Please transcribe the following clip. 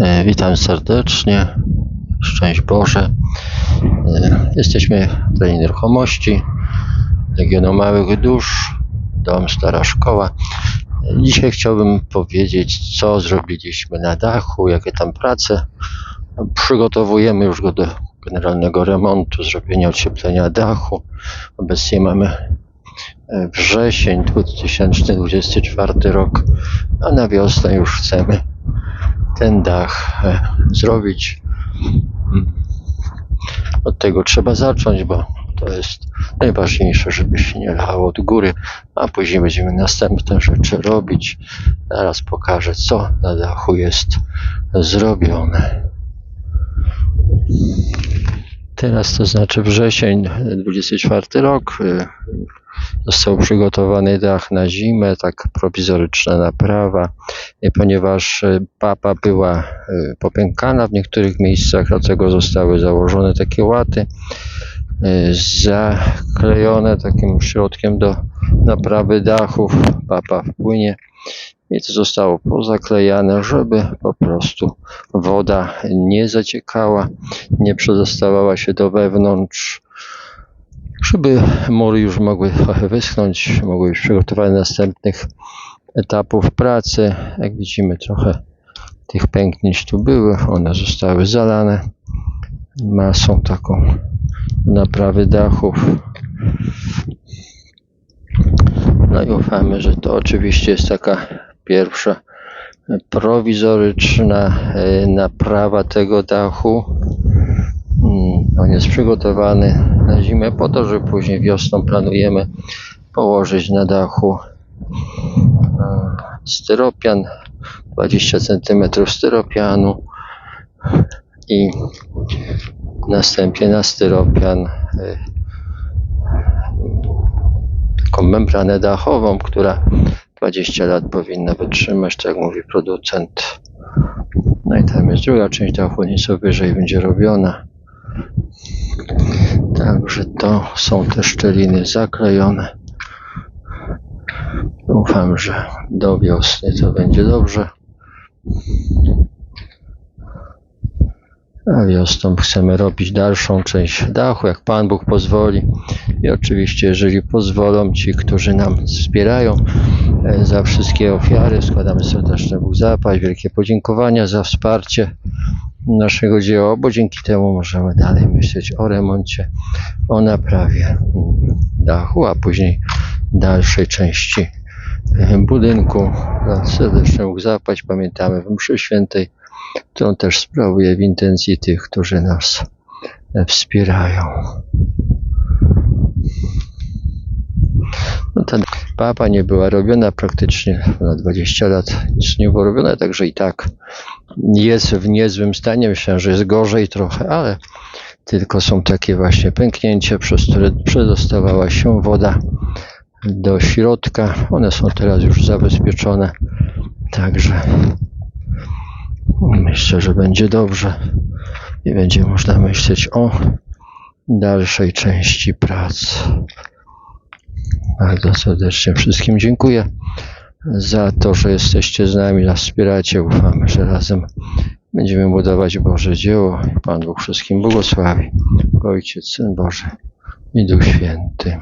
E, Witam serdecznie. Szczęść Boże. E, Jesteśmy w tej nieruchomości Legionu Małych Dusz, dom Stara Szkoła. E, Dzisiaj chciałbym powiedzieć, co zrobiliśmy na dachu, jakie tam prace. Przygotowujemy już go do generalnego remontu, zrobienia ocieplenia dachu. Obecnie mamy wrzesień 2024 rok, a na wiosnę już chcemy ten dach e, zrobić. Mm. Od tego trzeba zacząć, bo to jest najważniejsze, żeby się nie lało od góry, a później będziemy następne rzeczy robić. Zaraz pokażę, co na dachu jest zrobione. Teraz to znaczy wrzesień 24 rok. Został przygotowany dach na zimę, tak prowizoryczna naprawa, y, ponieważ papa była y, popękana w niektórych miejscach, dlatego zostały założone takie łaty zaklejone takim środkiem do naprawy dachów. Papa wpłynie i to zostało pozaklejane, żeby po prostu woda nie zaciekała, nie przedostawała się do wewnątrz, żeby mury już mogły trochę wyschnąć, mogły być przygotowane do następnych etapów pracy. Jak widzimy, trochę tych pęknięć tu były, one zostały zalane masą taką naprawy dachów. No i ufamy, że to oczywiście jest taka pierwsza prowizoryczna e, naprawa tego dachu. On jest przygotowany na zimę po to, że później wiosną planujemy położyć na dachu e, styropian, 20 cm styropianu i następnie na styropian e, taką membranę dachową, która 20 lat powinna wytrzymać, tak mówi producent. No i tam jest druga część dachu, nieco wyżej będzie robiona. Także to są te szczeliny zaklejone. Ufam, że do wiosny to będzie dobrze. A wiosną chcemy robić dalszą część dachu, jak Pan Bóg pozwoli. I oczywiście, jeżeli pozwolą ci, którzy nam wspierają e, za wszystkie ofiary, składamy serdeczny Bóg zapaść, wielkie podziękowania za wsparcie naszego dzieła, bo dzięki temu możemy dalej myśleć o remoncie, o naprawie dachu, a później dalszej części budynku. Serdecznie Bóg zapaść. Pamiętamy w mszy świętej, którą też sprawuję w intencji tych, którzy nas wspierają. No ta papa nie była robiona praktycznie na 20 lat, nic nie było robione, także i tak jest w niezłym stanie. Myślałem, że jest gorzej trochę, ale tylko są takie właśnie pęknięcia, przez które przedostawała się woda do środka. One są teraz już zabezpieczone, także myślę, że będzie dobrze i będzie można myśleć o dalszej części prac. Bardzo serdecznie wszystkim dziękuję za to, że jesteście z nami, nas wspieracie. Ufamy, że razem będziemy budować Boże dzieło. Pan Bóg wszystkim błogosławi. Ojciec, Syn Boży i Duch Święty.